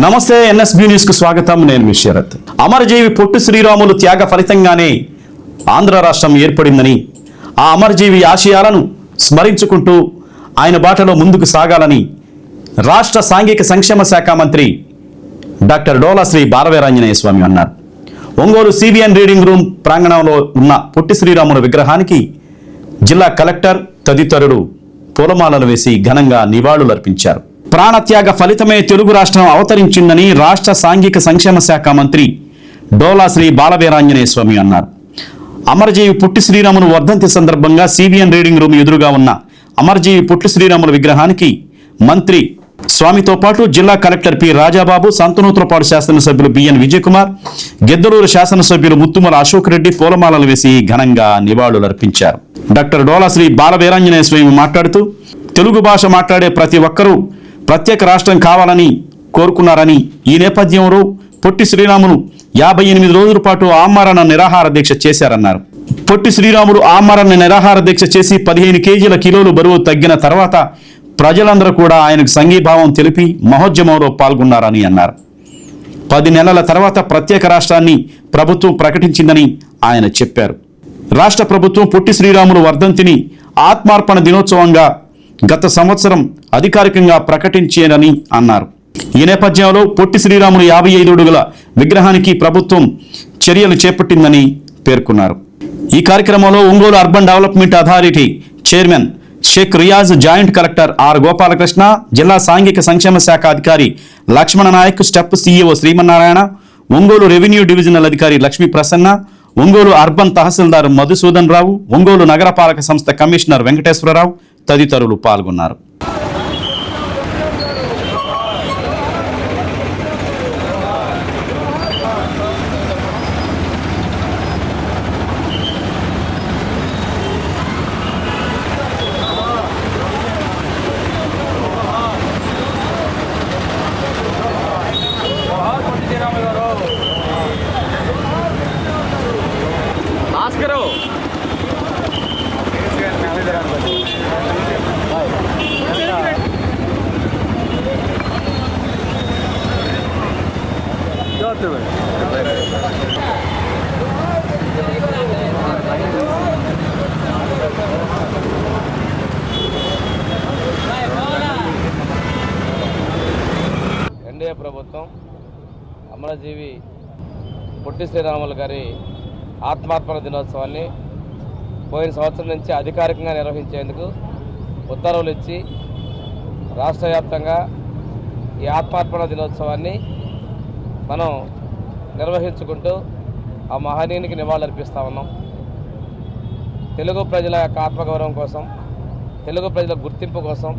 నమస్తే ఎన్ఎస్బి న్యూస్కు స్వాగతం. నేను మీ శరత్. అమరజీవి పొట్టు శ్రీరాములు త్యాగ ఫలితంగానే ఆంధ్ర రాష్ట్రం ఏర్పడిందని ఆ అమరజీవి ఆశయాలను స్మరించుకుంటూ ఆయన బాటలో ముందుకు సాగాలని రాష్ట్ర సాంఘిక సంక్షేమ శాఖ మంత్రి డాక్టర్ డోలా శ్రీ బాలవీరాంజనేయ స్వామి అన్నారు. ఒంగోలు సిబిఎన్ రీడింగ్ రూమ్ ప్రాంగణంలో ఉన్న పొట్టి శ్రీరాముల విగ్రహానికి జిల్లా కలెక్టర్ తదితరులు పూలమాలలు వేసి ఘనంగా నివాళులర్పించారు. ప్రాణత్యాగ ఫలితమే తెలుగు రాష్ట్రం అవతరించిందని రాష్ట్ర సాంఘిక సంక్షేమ శాఖ మంత్రి డోలా శ్రీ బాలవీరాంజనేయ స్వామి అన్నారు. అమరజీవి పుట్టి శ్రీరాములు వర్ధంతి సందర్భంగా సిబిఎన్ రీడింగ్ రూమ్ ఎదురుగా ఉన్న అమరజీవి పుట్టి శ్రీరాముల విగ్రహానికి మంత్రి స్వామితో పాటు జిల్లా కలెక్టర్ పి రాజాబాబు సంతనూత్రపాడు శాసనసభ్యులు బిఎన్ విజయకుమార్ గెద్దలూరు శాసనసభ్యులు ముత్తుమల అశోక్ రెడ్డి పూలమాలలు వేసి ఘనంగా నివాళులర్పించారు డాక్టర్ డోలా శ్రీ బాలవీరాంజనేయ స్వామి మాట్లాడుతూ తెలుగు భాష మాట్లాడే ప్రతి ఒక్కరూ ప్రత్యేక రాష్ట్రం కావాలని కోరుకున్నారని ఈ నేపథ్యంలో పొట్టి శ్రీరాములు యాభై ఎనిమిది రోజుల పాటు ఆమరణ నిరాహార దీక్ష చేశారన్నారు. పొట్టి శ్రీరాములు ఆమరణ నిరాహార దీక్ష చేసి పదిహేను కేజీల కిలోలు బరువు తగ్గిన తర్వాత ప్రజలందరూ కూడా ఆయనకు సంఘీభావం తెలిపి మహోద్యమంలో పాల్గొన్నారని అన్నారు. పది నెలల తర్వాత ప్రత్యేక రాష్ట్రాన్ని ప్రభుత్వం ప్రకటించిందని ఆయన చెప్పారు. రాష్ట్ర ప్రభుత్వం పొట్టి శ్రీరాములు వర్ధంతిని ఆత్మార్పణ దినోత్సవంగా గత సంవత్సరం అధికారికంగా ప్రకటించేనని అన్నారు. ఈ నేపథ్యంలో పొట్టి శ్రీరాములు యాభై ఐదు అడుగుల విగ్రహానికి ప్రభుత్వం చర్యలు చేపట్టిందని పేర్కొన్నారు. ఈ కార్యక్రమంలో Ongole urban development authority chairman Sheikh Riyaz joint collector R Gopalakrishna జిల్లా సాంఘిక సంక్షేమ శాఖ అధికారి Lakshmana Naik STEP CEO Srimannarayana Ongole revenue divisional అధికారి లక్ష్మీ ప్రసన్న ఒంగోలు అర్బన్ తహసీల్దార్ మధుసూదన్ రావు ఒంగోలు నగరపాలక సంస్థ కమిషనర్ వెంకటేశ్వరరావు తదితరులు పాల్గొన్నారు. భాస్కరు ఎన్డీఏ ప్రభుత్వం అమరజీవి పొట్టి శ్రీరాములు గారి ఆత్మార్పణ దినోత్సవాన్ని పోయిన సంవత్సరం నుంచి అధికారికంగా నిర్వహించేందుకు ఉత్తర్వులు ఇచ్చి రాష్ట్ర వ్యాప్తంగా ఈ ఆత్మార్పణ దినోత్సవాన్ని మనం నిర్వహించుకుంటూ ఆ మహనీయునికి నివాళులర్పిస్తూ ఉన్నాం. తెలుగు ప్రజల యొక్క ఆత్మగౌరవం కోసం తెలుగు ప్రజల గుర్తింపు కోసం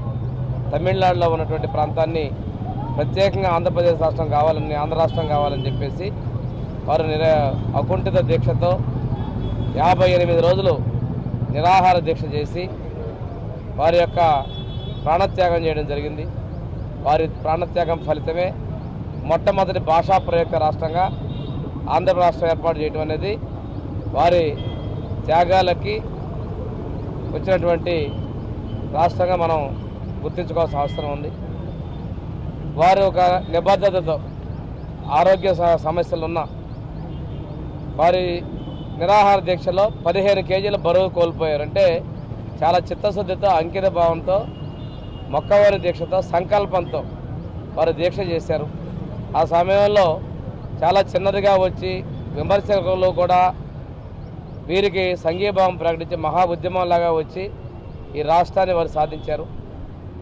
తమిళనాడులో ఉన్నటువంటి ప్రాంతాన్ని ప్రత్యేకంగా ఆంధ్రప్రదేశ్ రాష్ట్రం కావాలని ఆంధ్ర రాష్ట్రం కావాలని చెప్పేసి వారు నిర అకుంఠిత దీక్షతో యాభై ఎనిమిది రోజులు నిరాహార దీక్ష చేసి వారి యొక్క ప్రాణత్యాగం చేయడం జరిగింది. వారి ప్రాణత్యాగం ఫలితమే మొట్టమొదటి భాషా ప్రయుక్త రాష్ట్రంగా ఆంధ్ర రాష్ట్రం ఏర్పాటు చేయడం అనేది వారి త్యాగాలకి వచ్చినటువంటి రాష్ట్రంగా మనం గుర్తించుకోవాల్సిన అవసరం ఉంది. వారు ఒక నిబద్ధతతో ఆరోగ్య స- సమస్యలు ఉన్న వారి నిరాహార దీక్షలో పదిహేను కేజీల బరువు కోల్పోయారు. అంటే చాలా చిత్తశుద్ధితో అంకిత భావంతో మొక్కవారి దీక్షతో సంకల్పంతో వారు దీక్ష చేశారు. ఆ సమయంలో చాలా చిన్నదిగా వచ్చి విమర్శకులు కూడా వీరికి సంఘీభావం ప్రకటించి మహా ఉద్యమంలాగా వచ్చి ఈ రాష్ట్రాన్ని వారు సాధించారు.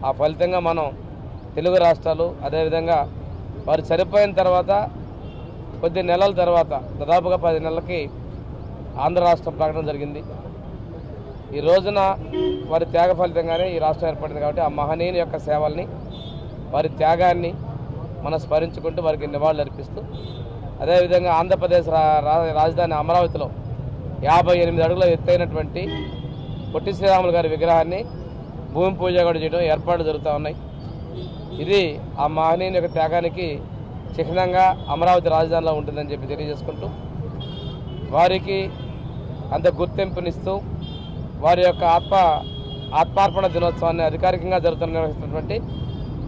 ఆ ఫలితంగా మనం తెలుగు రాష్ట్రాలు అదేవిధంగా వారు చనిపోయిన తర్వాత కొద్ది నెలల తర్వాత దాదాపుగా పది నెలలకి ఆంధ్ర రాష్ట్రం ప్రకటన జరిగింది. ఈ రోజున వారి త్యాగ ఫలితంగానే ఈ రాష్ట్రం ఏర్పడింది కాబట్టి ఆ మహనీయుని యొక్క సేవల్ని వారి త్యాగాన్ని మనం స్మరించుకుంటూ వారికి నివాళులు అర్పిస్తూ అదేవిధంగా ఆంధ్రప్రదేశ్ రా- రాజధాని అమరావతిలో యాభై ఎనిమిది అడుగుల ఎత్తైనటువంటి పొట్టి శ్రీరాములు గారి విగ్రహాన్ని భూమి పూజ కూడా చేయడం ఏర్పాట్లు జరుగుతూ ఉన్నాయి. ఇది ఆ మహనీయుని యొక్క త్యాగానికి చిహ్నంగా అమరావతి రాజధానిలో ఉంటుందని చెప్పి తెలియజేసుకుంటూ వారికి అంత గుర్తింపునిస్తూ వారి యొక్క ఆత్మ ఆత్మార్పణ దినోత్సవాన్ని అధికారికంగా జరుగుతున్న నిర్వహిస్తున్నటువంటి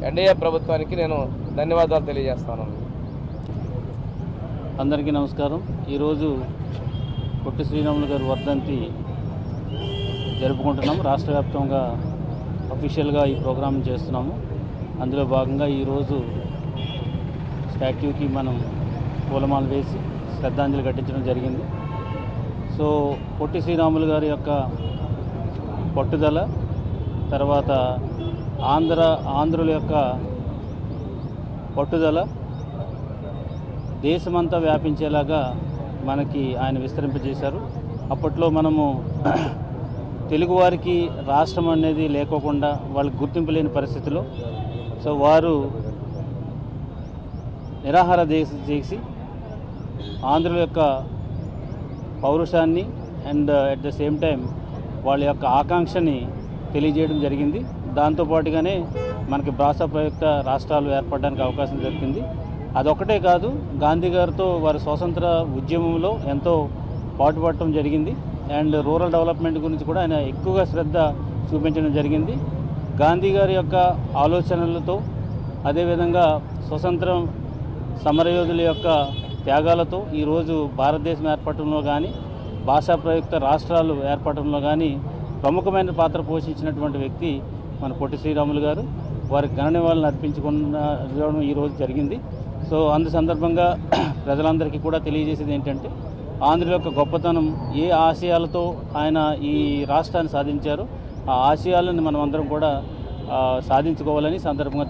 ఎన్డీఏ ప్రభుత్వానికి నేను ధన్యవాదాలు తెలియజేస్తాను. అందరికీ నమస్కారం. ఈరోజు పొట్టి శ్రీరాములు గారు వర్ధంతి జరుపుకుంటున్నాం రాష్ట్ర వ్యాప్తంగా అఫీషియల్గా ఈ ప్రోగ్రాం చేస్తున్నాము. అందులో భాగంగా ఈరోజు స్టాట్యూకి మనం పూలమాలు వేసి శ్రద్ధాంజలి ఘటించడం జరిగింది. సో పొట్టి శ్రీరాములు గారి యొక్క పట్టుదల తర్వాత ఆంధ్ర ఆంధ్రుల యొక్క పట్టుదల దేశమంతా వ్యాపించేలాగా మనకి ఆయన విస్తరింపజేశారు. అప్పట్లో మనము తెలుగువారికి రాష్ట్రం అనేది లేకోకుండా వాళ్ళకి గుర్తింపు లేని పరిస్థితిలో సో వారు నిరాహార దీక్ష చేసి ఆంధ్రుల యొక్క పౌరుషాన్ని and at the same time వాళ్ళ యొక్క ఆకాంక్షని తెలియజేయడం జరిగింది. దాంతోపాటుగానే మనకి భాషా ప్రయుక్త రాష్ట్రాలు ఏర్పడడానికి అవకాశం దొరికింది అదొకటే కాదు గాంధీ గారితో వారి స్వతంత్ర ఉద్యమంలో ఎంతో పాటుపడటం జరిగింది. అండ్ రూరల్ డెవలప్మెంట్ గురించి కూడా ఆయన ఎక్కువగా శ్రద్ధ చూపించడం జరిగింది. గాంధీ గారి యొక్క ఆలోచనలతో అదేవిధంగా స్వతంత్రం సమరయోధుల యొక్క త్యాగాలతో ఈరోజు భారతదేశం ఏర్పడటంలో కానీ భాషా ప్రయుక్త రాష్ట్రాలు ఏర్పడటంలో కానీ ప్రముఖమైన పాత్ర పోషించినటువంటి వ్యక్తి మన పొట్టి శ్రీరాములు గారు. వారికి ఘన నివాళులు అర్పించుకున్న ఈరోజు జరిగింది. సో అందు సందర్భంగా ప్రజలందరికీ కూడా తెలియజేసేది ఏంటంటే ఆంధ్ర యొక్క గొప్పతనం ఏ ఆశయాలతో ఆయన ఈ రాష్ట్రాన్ని సాధించారు ఆ ఆశయాలను మనం అందరం కూడా సాధించుకోవాలని సందర్భంగా